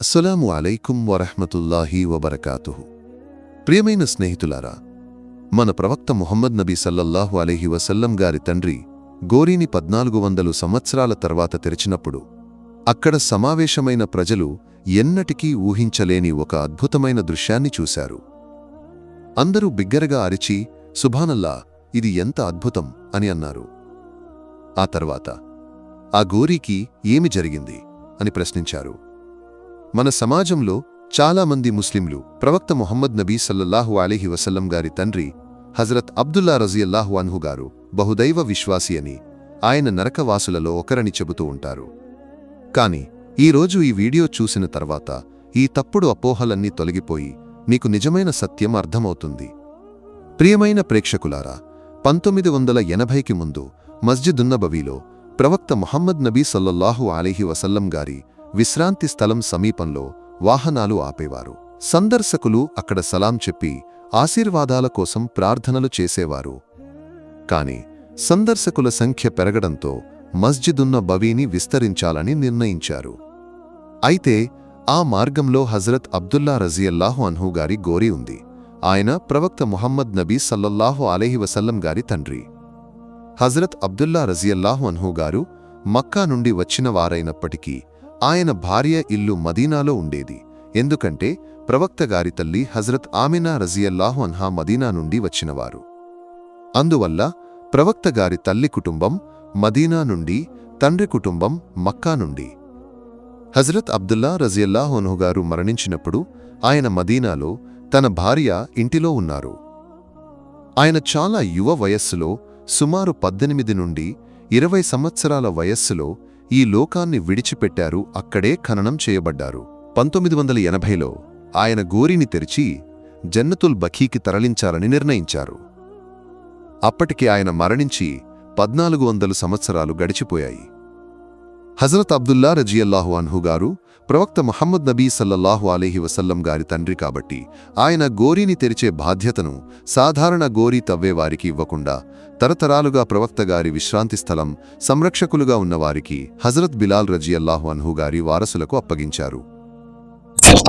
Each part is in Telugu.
అస్సలాము అలైకుం వరహ్మతుల్లాహి వబరకాతుహు. ప్రియమైన స్నేహితులారా మన ప్రవక్త ముహమ్మద్ నబీ సల్లల్లాహు అలీహి వసల్లం గారి తండ్రి గోరీని పద్నాలుగు వందలు సంవత్సరాల తర్వాత తెరిచినప్పుడు అక్కడ సమావేశమైన ప్రజలు ఎన్నటికీ ఊహించలేని ఒక అద్భుతమైన దృశ్యాన్ని చూశారు. అందరూ బిగ్గరగా అరిచి సుభానల్లా ఇది ఎంత అద్భుతం అని అన్నారు. ఆ తర్వాత ఆ గోరీకి ఏమి జరిగింది? అని ప్రశ్నించారు. మన సమాజంలో చాలామంది ముస్లింలు ప్రవక్త ముహమ్మద్ నబీ సల్లల్లాహు అలీహి వసల్లం గారి తండ్రి హజరత్ అబ్దుల్లా రజియల్లాహు అన్హు గారు బహుదైవ విశ్వాసి అని ఆయన నరకవాసులలో ఒకరని చెబుతూ ఉంటారు. కాని ఈరోజు ఈ వీడియో చూసిన తర్వాత ఈ తప్పుడు అపోహలన్నీ తొలగిపోయి మీకు నిజమైన సత్యం అర్థమవుతుంది. ప్రియమైన ప్రేక్షకులారా పంతొమ్మిది వందల ఎనభైకి ముందు మస్జిదున్నబవీలో ప్రవక్త ముహమ్మద్ నబీ సల్లల్లాహు అలీహి వసల్లం గారి విశ్రాంతి స్థలం సమీపంలో వాహనాలు ఆపేవారు. సందర్శకులు అక్కడ సలాం చెప్పి ఆశీర్వాదాల కోసం ప్రార్థనలు చేసేవారు. కాని సందర్శకుల సంఖ్య పెరగడంతో మస్జిదున్న బవీని విస్తరించాలని నిర్ణయించారు. అయితే ఆ మార్గంలో హజరత్ అబ్దుల్లా రజియల్లాహు అన్హు గారి గోరి ఉంది. ఆయన ప్రవక్త ముహమ్మద్ నబీ సల్లల్లాహు అలైహి వసల్లం గారి తండ్రి. హజరత్ అబ్దుల్లా రజియల్లాహు అన్హు గారు మక్కా నుండి వచ్చిన వారైనప్పటికీ ఆయన భార్య ఇల్లు మదీనాలో ఉండేది. ఎందుకంటే ప్రవక్త గారి తల్లి హజరత్ ఆమినా రజియల్లాహు అన్హా మదీనా నుండి వచ్చినవారు. అందువల్ల ప్రవక్త గారి తల్లి కుటుంబం మదీనా నుండి తండ్రి కుటుంబం మక్కా నుండి. హజరత్ అబ్దుల్లా రజియల్లాహు గారు మరణించినప్పుడు ఆయన మదీనాలో తన భార్య ఇంటిలో ఉన్నారు. ఆయన చాలా యువ వయస్సులో సుమారు పద్దెనిమిది నుండి ఇరవై సంవత్సరాల వయస్సులో ఈ లోకాన్ని విడిచిపెట్టారు అక్కడే ఖననం చేయబడ్డారు. పంతొమ్మిది వందల ఎనభైలో ఆయన గోరిని తెరిచి జన్నతుల్ బఖీకి తరలించాలని నిర్ణయించారు. అప్పటికి ఆయన మరణించి పద్నాలుగు వందలు సంవత్సరాలు గడిచిపోయాయి. హజరత్ అబ్దుల్లా రజియల్లాహు అన్హు గారు ప్రవక్త మహమ్మద్ నబీ సల్లల్లాహు అలీహి వసల్లం గారి తండ్రి కాబట్టి ఆయన గోరీని తెరిచే బాధ్యతను సాధారణ గోరీ తవ్వేవారికి ఇవ్వకుండా తరతరాలుగా ప్రవక్త గారి విశ్రాంతి స్థలం సంరక్షకులుగా ఉన్నవారికి హజరత్ బిలాల్ రజియల్లాహు అన్హు గారి వారసులకు అప్పగించారు.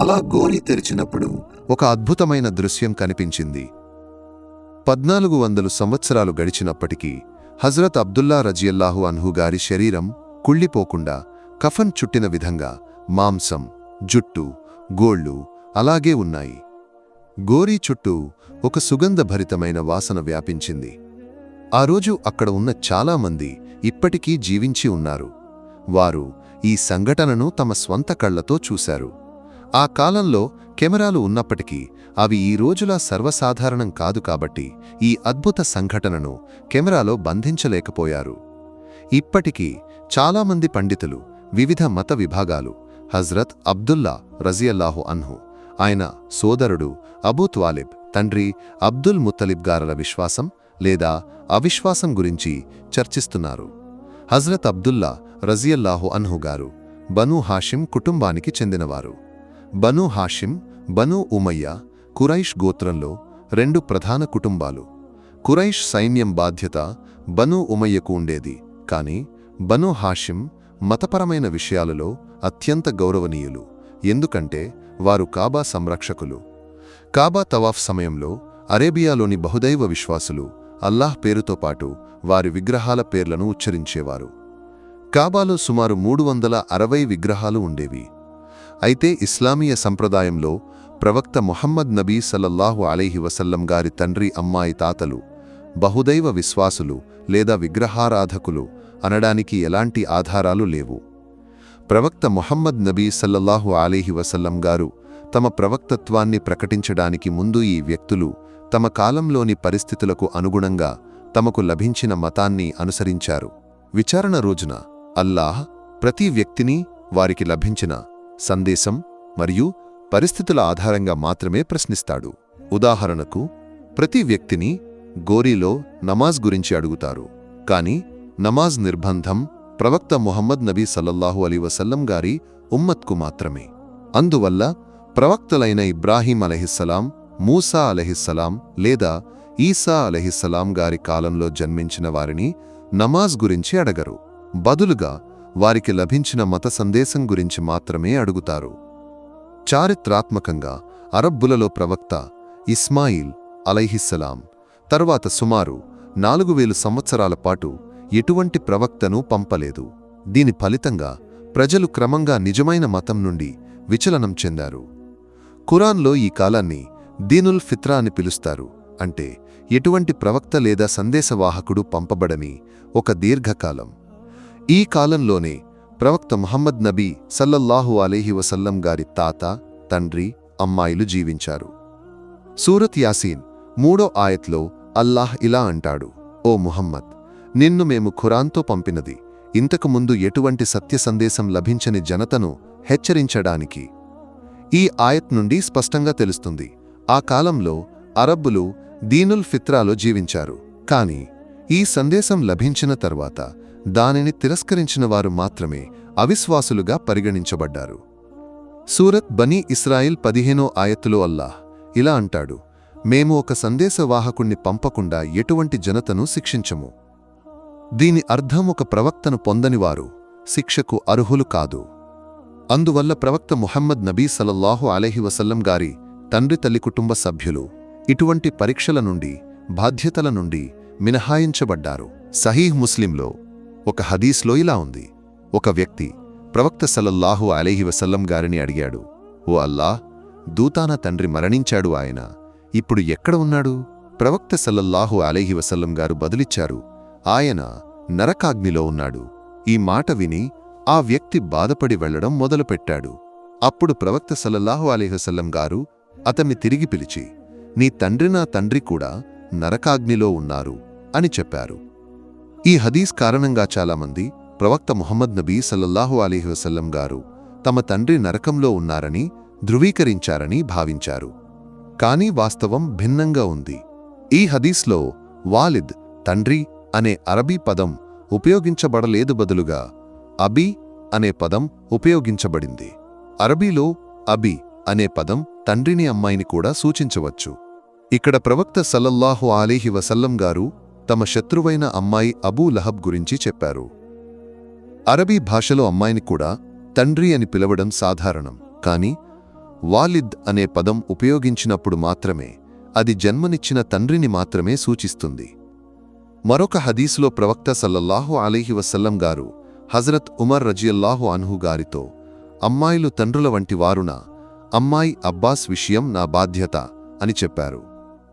అలా గోరీ తెరిచినప్పుడు ఒక అద్భుతమైన దృశ్యం కనిపించింది. పద్నాలుగు వందలు సంవత్సరాలు గడిచినప్పటికీ హజరత్ అబ్దుల్లా రజియల్లాహు అన్హు గారి శరీరం కుళ్ళిపోకుండా కఫన్ చుట్టిన విధంగా మాంసం జుట్టు గోళ్ళు అలాగే ఉన్నాయి. గోరీ చుట్టూ ఒక సుగంధభరితమైన వాసన వ్యాపించింది. ఆ రోజు అక్కడ ఉన్న చాలామంది ఇప్పటికీ జీవించి ఉన్నారు. వారు ఈ సంఘటనను తమ స్వంత కళ్ళతో చూశారు. ఆ కాలంలో కెమెరాలు ఉన్నప్పటికీ అవి ఈ రోజులా సర్వసాధారణం కాదు కాబట్టి ఈ అద్భుత సంఘటనను కెమెరాలో బంధించలేకపోయారు. ఇప్పటికీ చాలామంది పండితులు వివిధ మత విభాగాలు హజ్రత్ అబ్దుల్లా రజియల్లాహు అన్హు ఆయన సోదరుడు అబూ త్వాలిబ్ తండ్రి అబ్దుల్ ముత్తలిబ్ గారల విశ్వాసం లేదా అవిశ్వాసం గురించి చర్చిస్తున్నారు. హజ్రత్ అబ్దుల్లా రజియల్లాహు అన్హు గారు బను హాషిం కుటుంబానికి చెందినవారు. Banu Hashim Banu Umayya Quraysh గోత్రంలో రెండు ప్రధాన కుటుంబాలు. కురైష్ సైన్యం బాధ్యత బను ఉమయ్యకు ఉండేది కాని బను హాషిం మతపరమైన విషయాలలో అత్యంత గౌరవనీయులు ఎందుకంటే వారు కాబా సంరక్షకులు. కాబా తవాఫ్ సమయంలో అరేబియాలోని బహుదైవ విశ్వాసులు అల్లాహ్ పేరుతో పాటు వారి విగ్రహాల పేర్లను ఉచ్చరించేవారు. కాబాలో సుమారు మూడు వందల అరవై విగ్రహాలు ఉండేవి. అయితే ఇస్లామీయ సంప్రదాయంలో ప్రవక్త మొహమ్మద్ నబీ సల్లల్లాహు అలైహి వసల్లం గారి తండ్రి అమ్మాయి తాతలు బహుదైవ విశ్వాసులు లేదా విగ్రహారాధకులు అనడానికి ఎలాంటి ఆధారాలు లేవు. ప్రవక్త మొహమ్మద్ నబీ సల్లల్లాహు అలీహి వసల్లం గారు తమ ప్రవక్తత్వాన్ని ప్రకటించడానికి ముందు ఈ వ్యక్తులు తమ కాలంలోని పరిస్థితులకు అనుగుణంగా తమకు లభించిన మతాన్ని అనుసరించారు. విచారణ రోజున అల్లాహ్ ప్రతి వ్యక్తిని వారికి లభించిన సందేశం మరియు పరిస్థితుల ఆధారంగా మాత్రమే ప్రశ్నిస్తాడు. ఉదాహరణకు ప్రతి వ్యక్తిని గోరీలో నమాజ్ గురించి అడుగుతారు. కాని నమాజ్ నిర్బంధం ప్రవక్త ముహమ్మద్ నబీ సల్లల్లాహు అలీ వసల్లం గారి ఉమ్మత్కు మాత్రమే. అందువల్ల ప్రవక్తలైన ఇబ్రాహీం అలహిస్సలాం మూసా అలహిస్సలాం లేదా ఈసా అలహిస్సలాం గారి కాలంలో జన్మించిన వారిని నమాజ్ గురించి అడగరు. బదులుగా వారికి లభించిన మత సందేశం గురించి మాత్రమే అడుగుతారు. చారిత్రాత్మకంగా అరబ్బులలో ప్రవక్త ఇస్మాయిల్ అలైహిస్సలాం తర్వాత సుమారు నాలుగు వేలు సంవత్సరాల పాటు ఎటువంటి ప్రవక్తను పంపలేదు. దీని ఫలితంగా ప్రజలు క్రమంగా నిజమైన మతం నుండి విచలనం చెందారు. ఖురాన్లో ఈ కాలాన్ని దీనుల్ ఫిత్రా అని పిలుస్తారు. అంటే ఎటువంటి ప్రవక్త లేదా సందేశవాహకుడు పంపబడని ఒక దీర్ఘకాలం. ఈ కాలంలోనే ప్రవక్త ముహమ్మద్ నబీ సల్లల్లాహు అలీహి వసల్లం గారి తాత తండ్రి అమ్మాయిలు జీవించారు. సూరత్ యాసీన్ మూడో ఆయత్లో అల్లాహ్ ఇలా అంటాడు ఓ ముహమ్మద్ నిన్ను మేము ఖురాన్తో పంపినది. ఇంతకు ముందు ఎటువంటి సత్య సందేశం లభించని జనతను హెచ్చరించడానికి. ఈ ఆయత్ నుండి స్పష్టంగా తెలుస్తుంది. ఆ కాలంలో అరబ్బులు దీనుల్ ఫిత్రాలో జీవించారు. కాని ఈ సందేశం లభించిన తర్వాత దానిని తిరస్కరించిన వారు మాత్రమే అవిశ్వాసులుగా పరిగణించబడ్డారు. సూరత్ బనీ ఇస్రాయిల్ పదిహేనో ఆయత్తులో అల్లాహ్ ఇలా అంటాడు మేము ఒక సందేశవాహకుణ్ణి పంపకుండా ఎటువంటి జనతను శిక్షించము. దీని అర్థం ఒక ప్రవక్తను పొందనివారు శిక్షకు అర్హులు కాదు. అందువల్ల ప్రవక్త ముహమ్మద్ నబీ సలల్లాహు అలహి వసల్లం గారి తండ్రి తల్లి కుటుంబ సభ్యులు ఇటువంటి పరీక్షల నుండి బాధ్యతల నుండి మినహాయించబడ్డారు. సహీహ్ ముస్లింలో ఒక హదీస్లో ఇలా ఉంది. ఒక వ్యక్తి ప్రవక్త సలల్లాహు అలీహి వసల్లం గారిని అడిగాడు ఓ అల్లా దూతాన తండ్రి మరణించాడు ఆయన ఇప్పుడు ఎక్కడ ఉన్నాడు? ప్రవక్త సల్లల్లాహు అలీహి వసల్లం గారు బదులిచ్చారు ఆయన నరకాగ్నిలో ఉన్నాడు. ఈ మాట విని ఆ వ్యక్తి బాధపడి వెళ్ళడం మొదలుపెట్టాడు. అప్పుడు ప్రవక్త సల్లల్లాహు అలీహసల్లం గారు అతన్ని తిరిగి పిలిచి నీ తండ్రి నా తండ్రి కూడా నరకాగ్నిలో ఉన్నారు అని చెప్పారు. ఈ హదీస్ కారణంగా చాలామంది ప్రవక్త ముహమ్మద్ నబీ సల్లల్లాహు అలీహసల్లం గారు తమ తండ్రి నరకంలో ఉన్నారని ధృవీకరించారని భావించారు. కానీ వాస్తవం భిన్నంగా ఉంది. ఈ హదీస్లో వాలిద్ తండ్రి అనే అరబీ పదం ఉపయోగించబడలేదు బదులుగా అబీ అనే పదం ఉపయోగించబడింది. అరబీలో అబి అనే పదం తండ్రిని అమ్మాయిని కూడా సూచించవచ్చు. ఇక్కడ ప్రవక్త సల్లల్లాహు ఆలీహి వసల్లం గారు తమ శత్రువైన అమ్మాయి అబూ లహబ్ గురించి చెప్పారు. అరబీ భాషలో అమ్మాయిని కూడా తండ్రి అని పిలవడం సాధారణం. కాని వాలిద్ అనే పదం ఉపయోగించినప్పుడు మాత్రమే అది జన్మనిచ్చిన తండ్రిని మాత్రమే సూచిస్తుంది. మరొక హదీసులో ప్రవక్త సల్లల్లాహు అలీహి వసల్లం గారు హజరత్ ఉమర్ రజియల్లాహు అన్హు గారితో అమ్మాయిలు తండ్రుల వంటి వారున? అమ్మాయి అబ్బాస్ విషయం నా బాధ్యత అని చెప్పారు.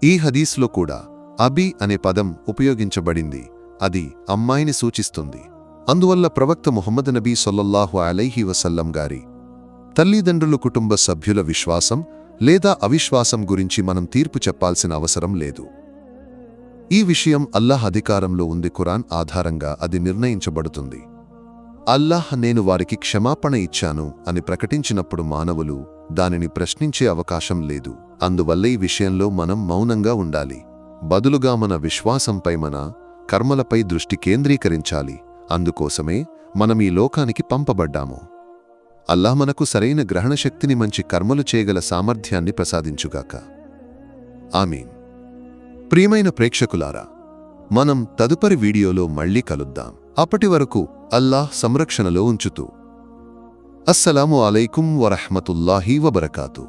ఈ హదీస్లో కూడా అబి అనే పదం ఉపయోగించబడింది. అది అమ్మాయిని సూచిస్తుంది. అందువల్ల ప్రవక్త ముహమ్మద్ నబీ సొల్లల్లాహు అలైహి వసల్లం గారి తల్లిదండ్రులు కుటుంబ సభ్యుల విశ్వాసం లేదా అవిశ్వాసం గురించి మనం తీర్పు చెప్పాల్సిన అవసరం లేదు. ఈ విషయం అల్లాహ్ అధికారంలో ఉంది ఖురాన్ ఆధారంగా అది నిర్ణయించబడుతుంది. అల్లాహ్ నేను వారికి క్షమాపణ ఇచ్చాను అని ప్రకటించినప్పుడు మానవులు దానిని ప్రశ్నించే అవకాశం లేదు. అందువల్ల ఈ విషయంలో మనం మౌనంగా ఉండాలి. బదులుగా మన విశ్వాసంపై మన కర్మలపై దృష్టి కేంద్రీకరించాలి. అందుకోసమే మనం ఈ లోకానికి పంపబడ్డాము. అల్లాహ్ మనకు సరైన గ్రహణశక్తిని మంచి కర్మలు చేయగల సామర్థ్యాన్ని ప్రసాదించుగాక. ఆమీన్. ప్రియమైన ప్రేక్షకులారా మనం తదుపరి వీడియోలో మళ్ళీ కలుద్దాం. అప్పటి వరకు అల్లాహ్ సంరక్షణలో ఉంచుతూ. అస్సలాము అలైకుం వరహ్మతుల్లాహీ వబరకాతూ.